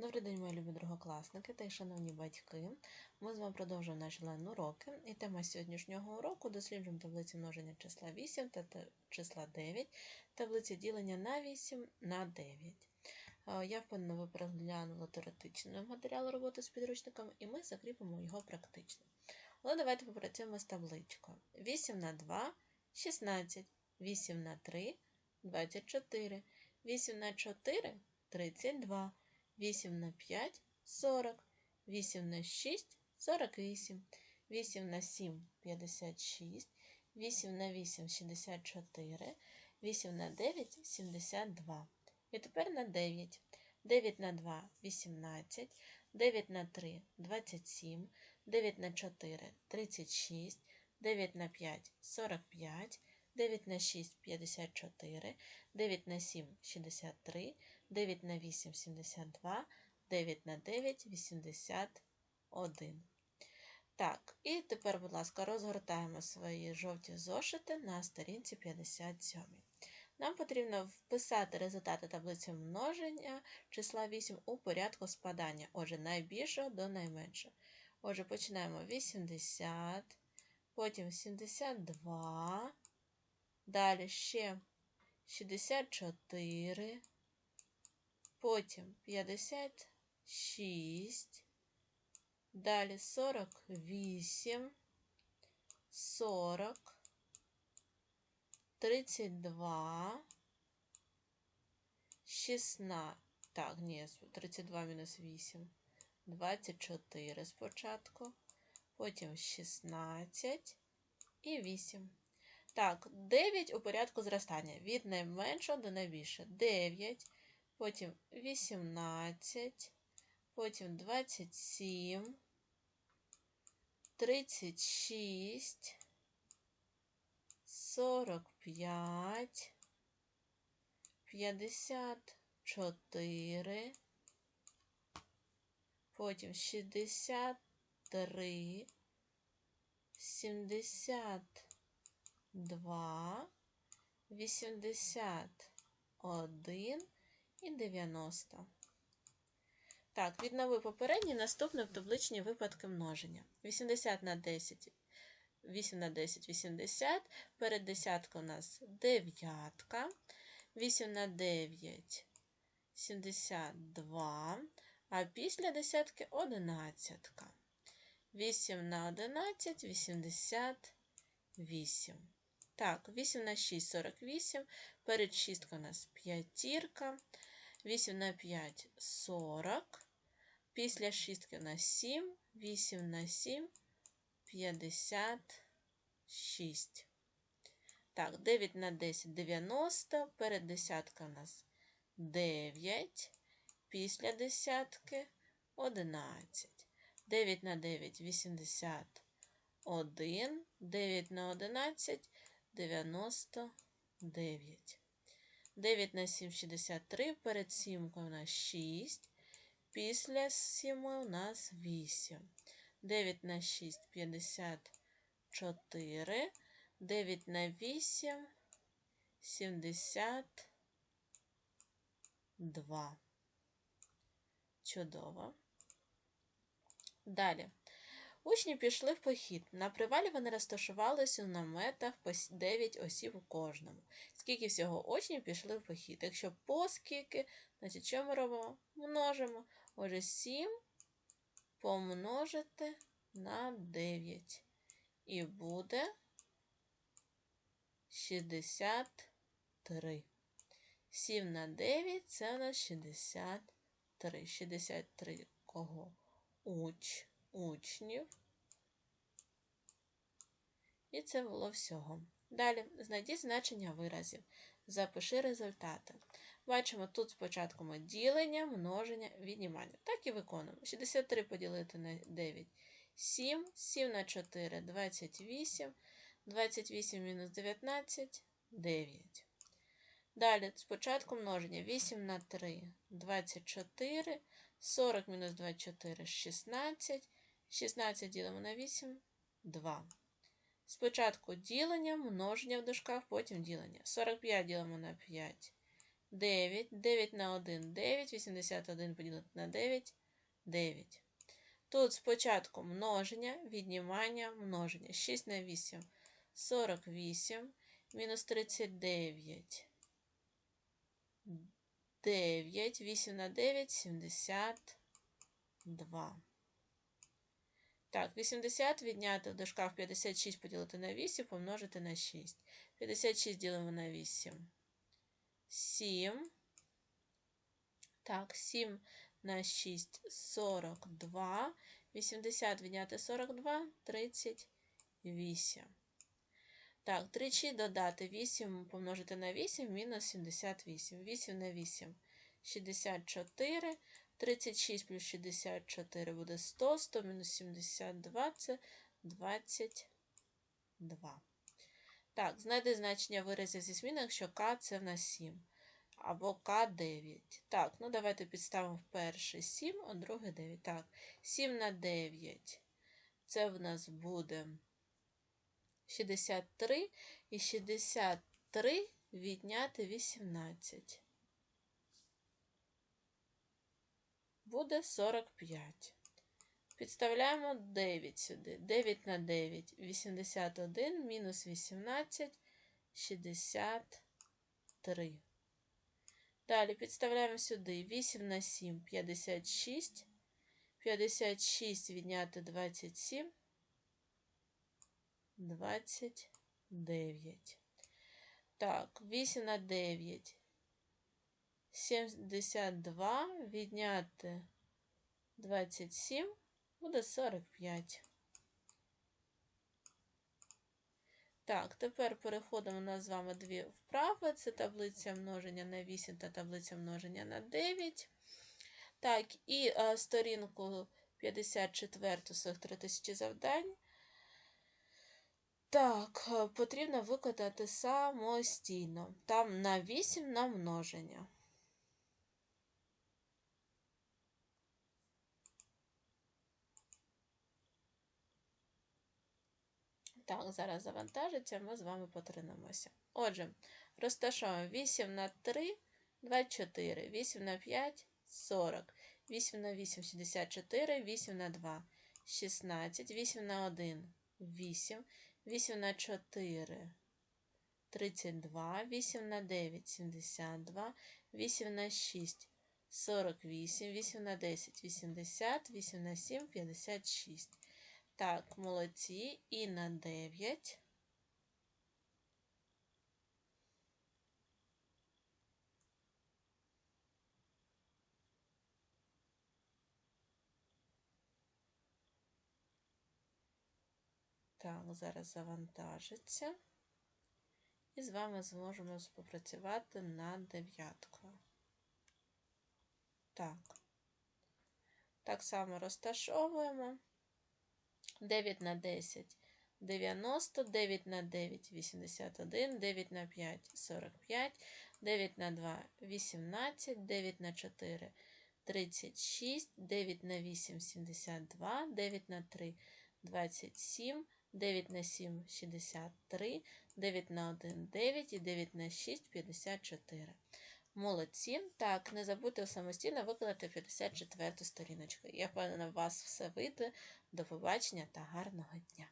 Добрий день, мої любі другокласники та й шановні батьки. Ми з вами продовжуємо наші онлайн-уроки. І тема сьогоднішнього уроку досліджуємо таблиці множення числа 8 та та- числа 9, таблиці ділення на 8 на 9. Е, Я впевнена, ви переглянули теоретичний матеріал роботи з підручником, і ми закріпимо його практично. Але давайте попрацюємо з табличкою. 8 на 2 – 16, 8 на 3 – 24, 8 на 4 – 32. 8 на 5 – 40, 8 на 6 – 48, 8 на 7 – 56, 8 на 8 – 64, 8 на 9 – 72. І тепер на 9. 9 на 2 – 18, 9 на 3 – 27, 9 на 4 – 36, 9 на 5 – 45, 9 на 6 – 54, 9 на 7 – 63, 9 на 8 – 72, 9 на 9 – 81. Так, і тепер, будь ласка, розгортаємо свої жовті зошити на сторінці 57. Нам потрібно вписати результати таблиці множення числа 8 у порядку спадання. Отже, найбільшого до найменшого. Отже, починаємо 80, потім 72, далі ще 64, потім 56, далі 48, 40, 32, 16, так, ні, 32 мінус 8, 24 спочатку, потім 16 і 8. Так, 9 у порядку зростання. Від найменшого до найбільшого. 9, потім 18, потім 27, 36, 45, 54, потім 63, 70. 2, 81 і 90. Так, віднови попередні, наступне в табличні випадки множення. 80 на 10, 8 на 10, 80. Перед десяткою у нас дев'ятка. 8 на 9, 72. А після десятки одинадцятка. 8 на 11, 88. Так, 8 на 6 – 48. Перед шісткою у нас п'ятірка. 8 на 5 – 40. Після шістки у нас 7. 8 на 7 – 56. Так, 9 на 10 – 90. Перед десяткою у нас 9. Після десятки – 11. 9 на 9 – 81. 9 на 11 – 99. 9 на 7 – 63. Перед сімкою у нас 6. Після 7 у нас 8. 9 на 6 – 54. 9 на 8 – 72. Чудово. Далі. Учні пішли в похід. На привалі вони розташувалися у наметах по 9 осіб у кожному. Скільки всього учнів пішли в похід? Якщо по скільки, значить що ми робимо? Множимо. Отже, 7 помножити на 9. І буде 63. 7 на 9 це у нас 63. 63 кого? Уч учнів. І це було всього. Далі знайдіть значення виразів. Запиши результати. Бачимо, тут спочатку ми ділення, множення, віднімання. Так і виконуємо. 63 поділити на 9 7, 7 на 4 28, 28 мінус 19 9. Далі спочатку множення 8 на 3 24, 40 мінус 24 16. 16 ділимо на 8 2. Спочатку ділення, множення в дужках, потім ділення. 45 ділимо на 5 9. 9 на 1 9. 81 поділити на 9 9. Тут спочатку множення, віднімання, множення. 6 на 8 48. Мінус 39. 9. 8 на 9 72. Так, 80 відняти в дужках 56 поділити на 8, помножити на 6. 56 ділимо на 8. 7. Так, 7 на 6 42. 80 відняти 42 38. Так, тричі додати 8 помножити на 8 мінус 78. 8 на 8 64. 36 плюс 64 буде 100. 100 мінус 72 це 22. Так, знайди значення виразів зі зміною, якщо k це в нас 7. Або К9. Так, ну давайте підставимо в перший 7, а другий 9. Так, 7 на 9. Це в нас буде 63. І 63 відняти 18. Буде 45. Підставляємо 9 сюди. 9 на 9 81 мінус 18 63. Далі підставляємо сюди 8 на 7 56. 56 відняти 27 29. Так, 8 на 9 72 відняти 27 буде 45. Так, тепер переходимо на з вами дві вправи. Це таблиця множення на 8 та таблиця множення на 9. Так, і а, сторінку 54 своїх 3000 завдань. Так, е, потрібно виконати самостійно. Там на 8 на множення. Так, зараз завантажиться, ми з вами потренуємося. Отже, розташовуємо 8 на 3, 24, 8 на 5, 40, 8 на 8, 64, 8 на 2, 16, 8 на 1, 8, 8 на 4, 32, 8 на 9, 72, 8 на 6, 48, 8 на 10, 80, 8 на 7, 56. Так, молодці. І на 9. Так, зараз завантажиться. І з вами зможемо спопрацювати над дев'яткою. Так. Так само розташовуємо. 9 на 10 90, 9 на 9 81, 9 на 5 45, 9 на 2 18, 9 на 4 36, 9 на 8 72, 9 на 3 27, 9 на 7 63, 9 на 1 9 і 9 на 6 54. Молодці. Так, не забудьте самостійно виконати 54 сторіночку. Я впевнена, вас все вийде. До побачення та гарного дня!